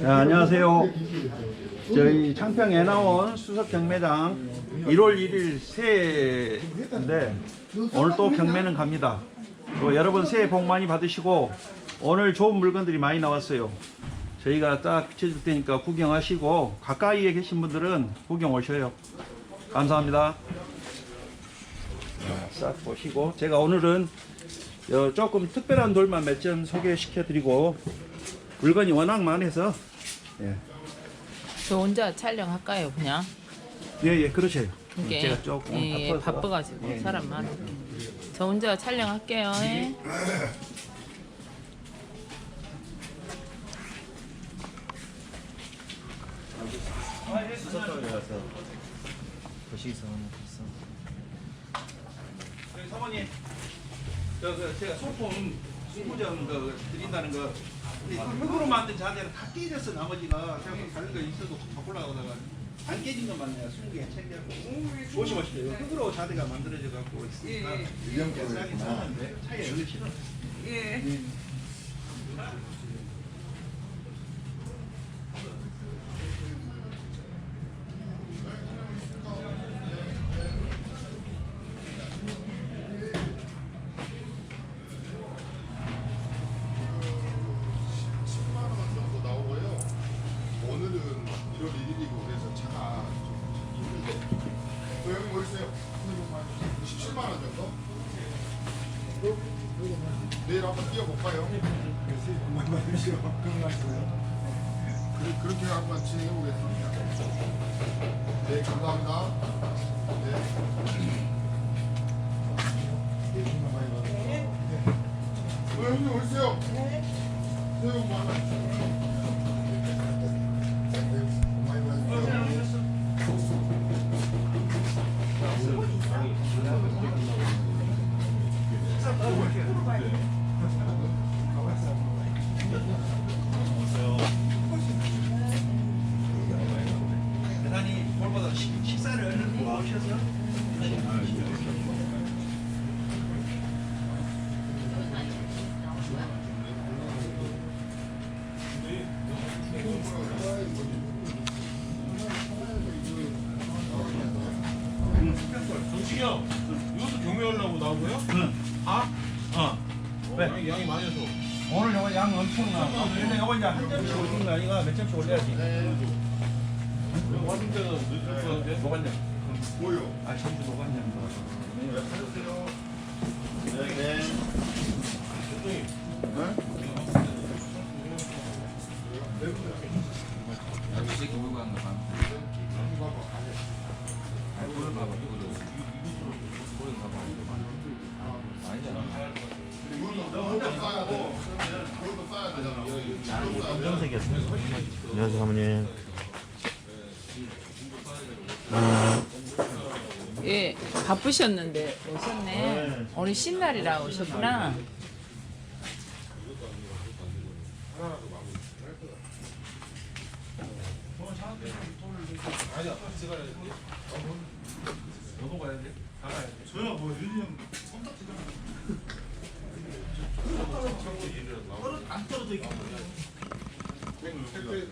자, 안녕하세요. 저희 창평에 나온 수석 경매장 1월 1일 새해인데 오늘 또 경매는 갑니다. 또 여러분 새해 복 많이 받으시고 오늘 좋은 물건들이 많이 나왔어요. 저희가 딱 비춰줄 테니까 구경하시고 가까이에 계신 분들은 구경 오셔요. 감사합니다. 자, 싹 보시고 제가 오늘은 어, 조금 특별한 돌만 몇 점 소개시켜 드리고 물건이 워낙 많아서 예, 저 혼자 촬영할까요, 그냥? 예, 예 그러세요. 이게 제가 조금 예, 예, 바빠서. 바빠가지고 예, 사람 많아. 저 혼자 촬영할게요. 예. 도시에서 있어. 저기 사모님, 저, 그 제가 소품 수부점 그 드린다는 거 우리 흙으로 만든 자재는 다 깨졌어 나머지가 그냥 다른 거 있어도 바꾸려다가 안 깨진 것만 내가 숨기게 챙겨갖고. 조심하시죠. 이거 흙으로 자재가 만들어져 갖고 있으니까 싸게 샀는데 차에 얼른 실어. 정도 나오고요. 오늘은 1월 1일이고 그래서 차가 좀 힘들대. 어, 여기 뭐 있어요? 17만 원 정도? 내일 한번 뛰어볼까요? 그, 그렇게 한번 진행해 보겠습니다. 네, 감사합니다. 네. 어, 형님 오세요. 네. 새우 뭐 하나 대단히 아니가 몇 점씩 올려야지. 늦을 거는데. 녹았냐? 뭐요? 아 전부 녹았냐? 네, 하세요. 대통령. 이것도 싸야 돼. 이것도 싸야 되잖아. 싸야. 안녕하세요, 사모님. 예, 바쁘셨는데 오셨네. 오늘 신날이라 오셨구나. 너도 가야 돼. 저야 뭐 윤이 형 안 떨어져 있고.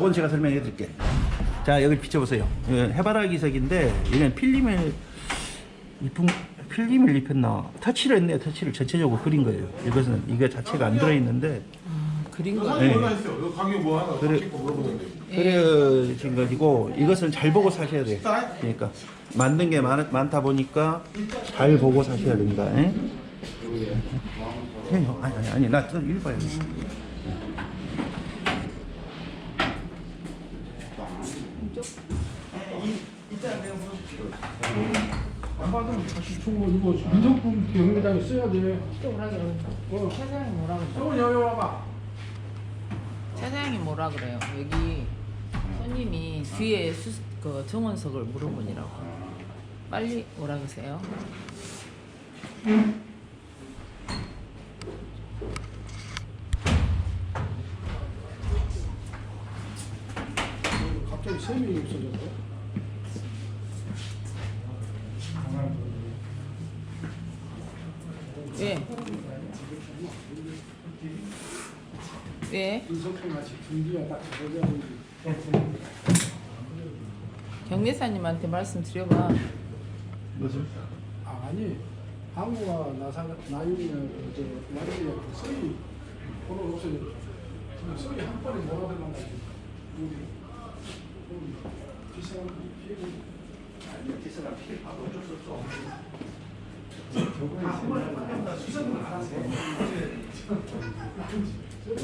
건 제가 설명해 드릴게. 자, 여기 비춰보세요. 예, 해바라기 색인데, 이건 필름을 입힌, 필름을 입혔나? 터치를 했네요, 터치를. 전체적으로 그린 거예요. 이것은, 이거 자체가 안 들어있는데, 그린 거. 사장님 전화 했어요. 이거 가격 뭐 하나 그래. 바뀌고 물어보는데. 그려진 것이고, 이것은 잘 보고 사셔야 돼요. 그러니까, 만든 게 많, 많다 보니까, 잘 보고 사셔야 됩니다. 예? 아니, 아니, 아니, 아니, 나좀 읽어봐요. 안 받으면 다시 충분 이거 민정품 경매장에 써야 돼. 또 뭐라 그래? 차장이 뭐라 그래? 저건 여기 와봐. 차장이 뭐라 그래요? 여기 손님이 뒤에 수, 그 정원석을 물어보니라고. 빨리 오라 그러세요. 갑자기 세 명이 없어졌어. 왜? 왜? 같이 들어가는 경매사님한테 말씀드려봐. 무슨? 아니 한국과 나사 나윤이는 이제 그 서희 번호 없어졌죠. 지금 서희 한 번에 몰아들만 가지고 우리 우리 비싼 피해 고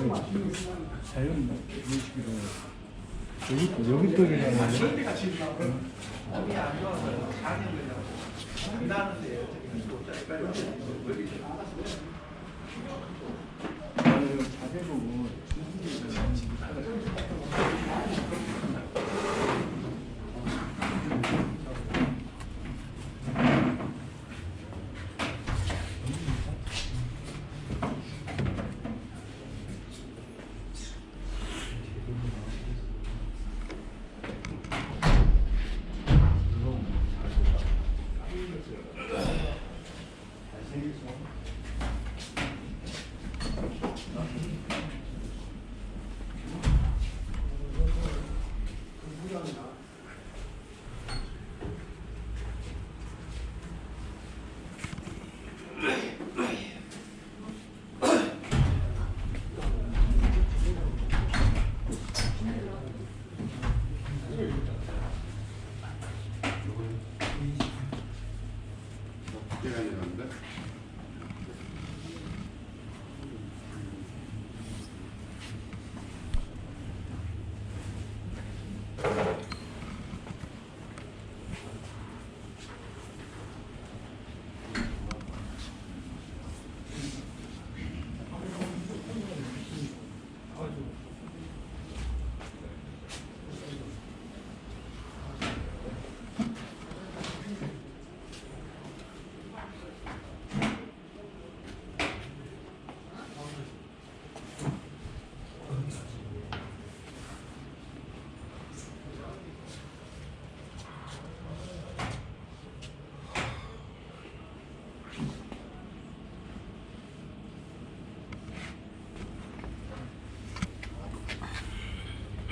밖에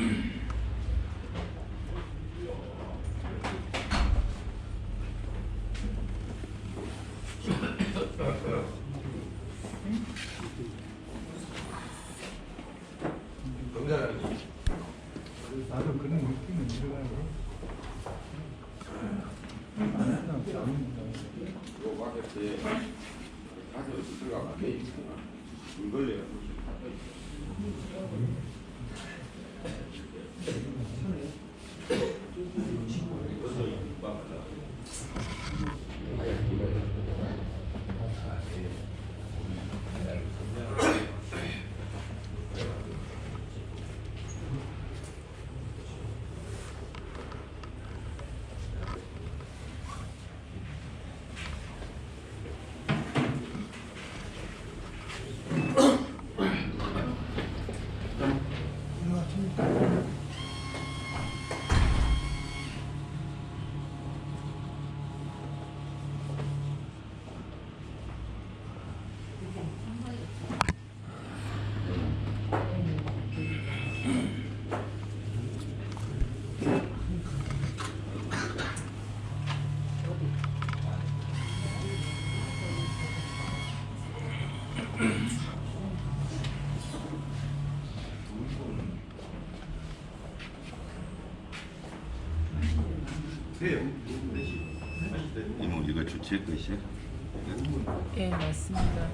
Mm-hmm. 이모 이거 주치의 것이야? 예, 맞습니다.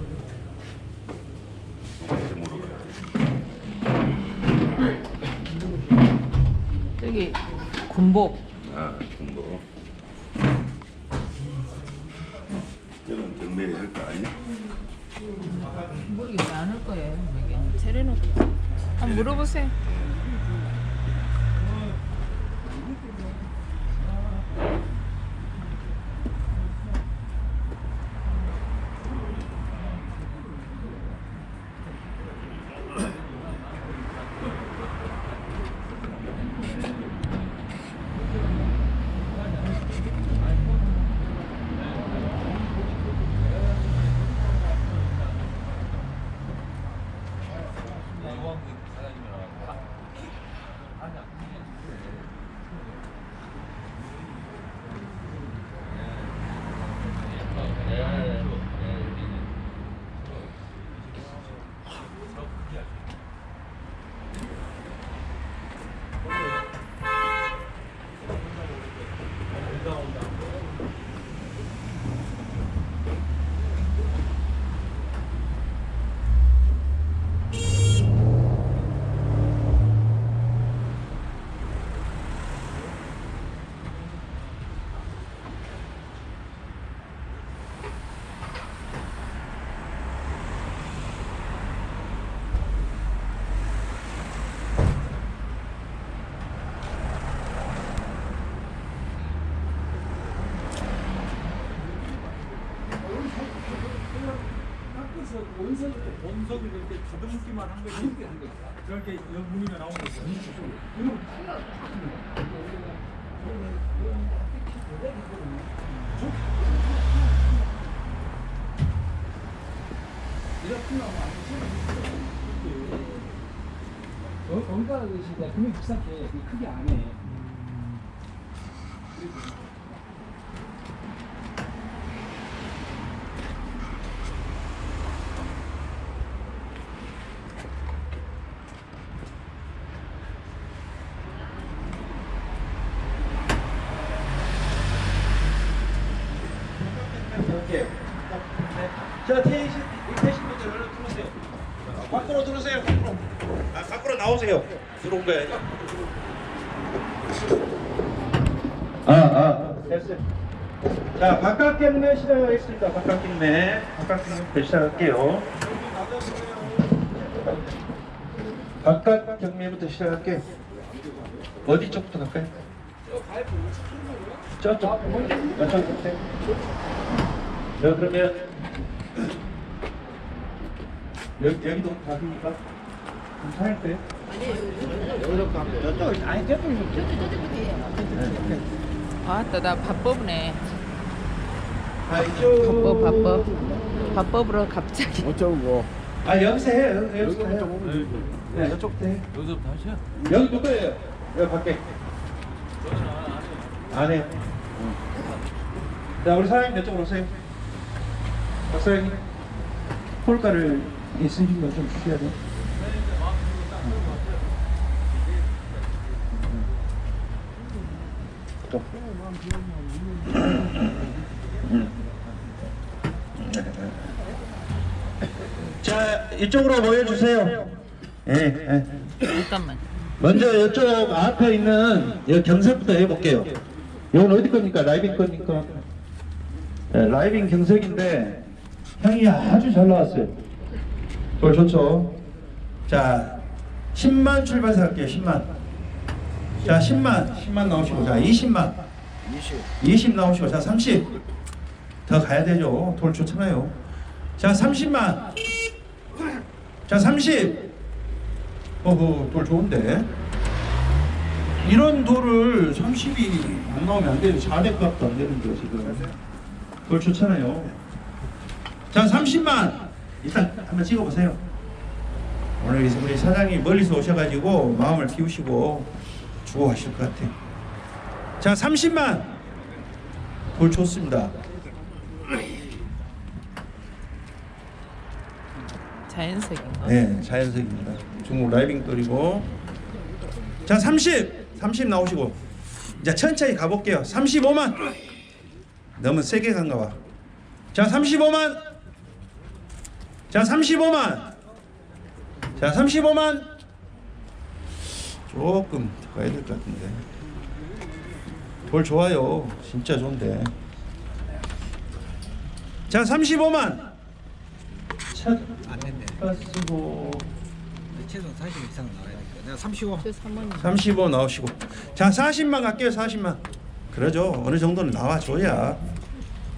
저기 군복 아 공부. 이건 경매에 할거 아니야? 모르겠어요. 안할 거예요. 여기 차려놓고 한번 물어보세요. 원석을 원석을 이렇게 가다듬기만 한 거지 이렇게 한 거지. 그렇게 무늬가 나오는 거죠. 이렇게 나오면 안 되지. 어, 언가라 그러시니까 금액 비싼게 크게 안 해. 자, 태 신, 태신 분들 얼른 들어오세요. 밖으로 들어오세요. 밖으로. 아, 밖으로 나오세요. 들어온 거야. 아, 아, 됐어요. 자, 바깥 경매 시작하겠습니다. 바깥 경매. 바깥 경매 시작할게요. 바깥 경매부터 시작할게요. 어디 쪽부터 갈까요? 저쪽. 아, 저쪽. 자, 그러면 여기, 여기도 가십니까? 괜찮을까요? 아따 나 바쁘네. 아, 이쪽. 바빠 바빠. 바빠으로 갑자기. 아, 여기서 해요. 여기서 해요. 네, 이쪽부터 해. 여기서부터 하셔? 여기 누구예요? 여기 밖에. 안 해요. 자, 우리 사장님 이쪽으로 오세요. 박사장님. 폴가를 있으신 분좀 주셔야 돼요. 또. 자, 이쪽으로 모여주세요. 예, 예. 잠깐만. 먼저 이쪽 앞에 있는 이 경색부터 해볼게요. 이건 어디 겁니까? 라이빙 겁니까? 네, 라이빙 경색인데 향이 아주 잘 나왔어요. 그걸 좋죠. 자, 10만 출발해서 할게요. 10만. 자, 10만. 10만 나오시고. 자, 20만. 20. 20 나오시고. 자, 30. 더 가야 되죠. 돌 좋잖아요. 자, 30만. 자, 30. 어허 돌 좋은데 이런 돌을 30이 안 나오면 안 돼요 400값도 안 되는데 지금 돌 좋잖아요 자 30만 일단 한번 찍어보세요 오늘 우리 사장님 멀리서 오셔가지고 마음을 비우시고 주고 가실 것 같아요 자 30만 돌 좋습니다 자연색인가? 네, 자연색입니다. 중국 라이빙 돌이고. 자, 30. 30 나오시고. 이제 천천히 가볼게요. 35만. 너무 세게 간가 봐. 자, 35만. 자, 35만. 자, 35만. 조금 더 가야 될 것 같은데. 돌 좋아요. 진짜 좋은데. 자, 35만. 첫안 됐네. 가지고 최소 40 이상 나와야 돼. 내가 35. 저 사모님 35 나오시고. 자, 40만 갈게요. 40만. 그러죠. 어느 정도는 나와 줘야.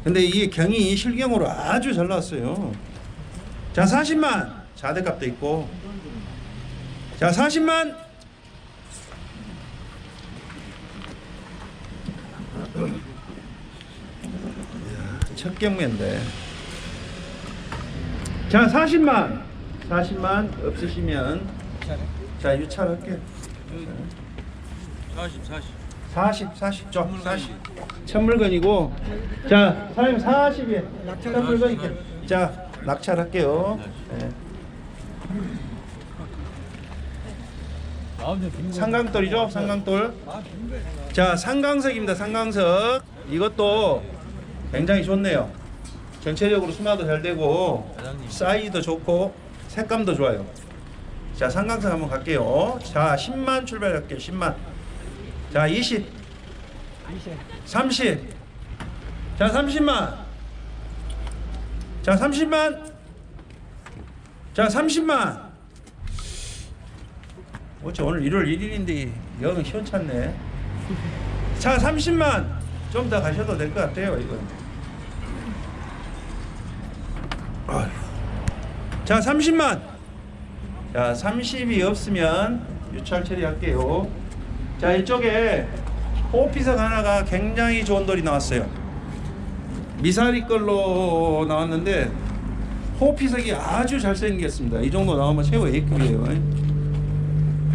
근데 이 경이 실경으로 아주 잘 나왔어요. 자, 40만. 자대값도 있고. 자, 40만. 이야, 첫 경매인데. 자, 40만. 40만 없으시면 자, 유찰할게요. 40, 40. 40, 40 죠. 40. 첫 물건이고. 자, 사장님 40에 첫 물건이게. 자, 낙찰할게요. 네. 상강돌이죠, 상강돌. 자, 상강석입니다, 상강석. 이것도 굉장히 좋네요. 전체적으로 수마도 잘 되고 사이즈도 좋고 색감도 좋아요. 자, 상강석 한번 갈게요. 자, 10만 출발할게요. 10만. 자, 20. 30. 자, 30만. 자, 30만. 자, 30만. 어째 오늘 1월 1일인데 여기 시원찮네. 자, 30만. 좀 더 가셔도 될 것 같아요. 아휴. 자, 30만. 자, 30이 없으면 유찰 처리할게요. 자, 이쪽에 호피석 하나가 굉장히 좋은 돌이 나왔어요. 미사리 걸로 나왔는데 호피석이 아주 잘생겼습니다. 이 정도 나오면 최고 A급이에요.